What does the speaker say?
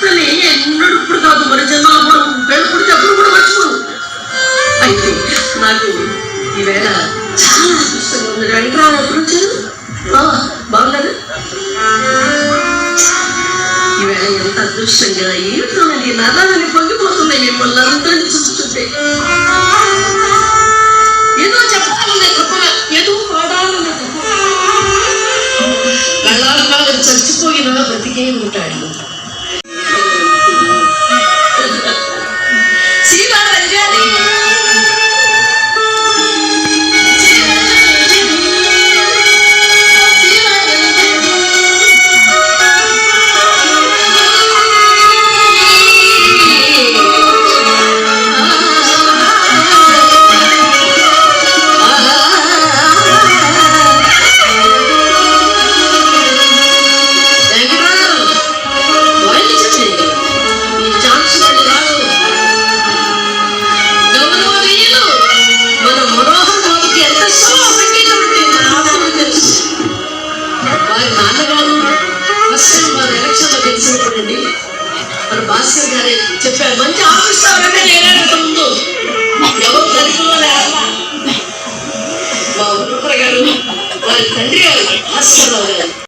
భర్తని ఎన్నడు ఇప్పుడు కాదు మన జన్మలో కూడా పెళ్ళప్పుడు చెప్పడం కూడా మర్చిపోను. అయితే నాకు ఈవేళ చాలా అదృష్టంగా ఉంది. రండి ఎప్పుడు వచ్చారు? ఆ, ఈవేళ ఎంత అదృష్టంగా ఏమిటోనండి నరాలని పొంగిపోతున్నాయి మిమ్మల్ని అందరినీ చూస్తుంటే. ఏదో చెప్పాలనే తప్పన ఏదో పాడాలనే తప్పన. కళాకారుడు చచ్చిపోయినా బ్రతికే ఉంటాడు. భాస్కర్ గారు చెప్పారు మంచి ఆఫీసర్గానే లేనంత ఎవరు చదువుకోలే మా గారు వారి తండ్రి గారు భాస్కర్రావు గారు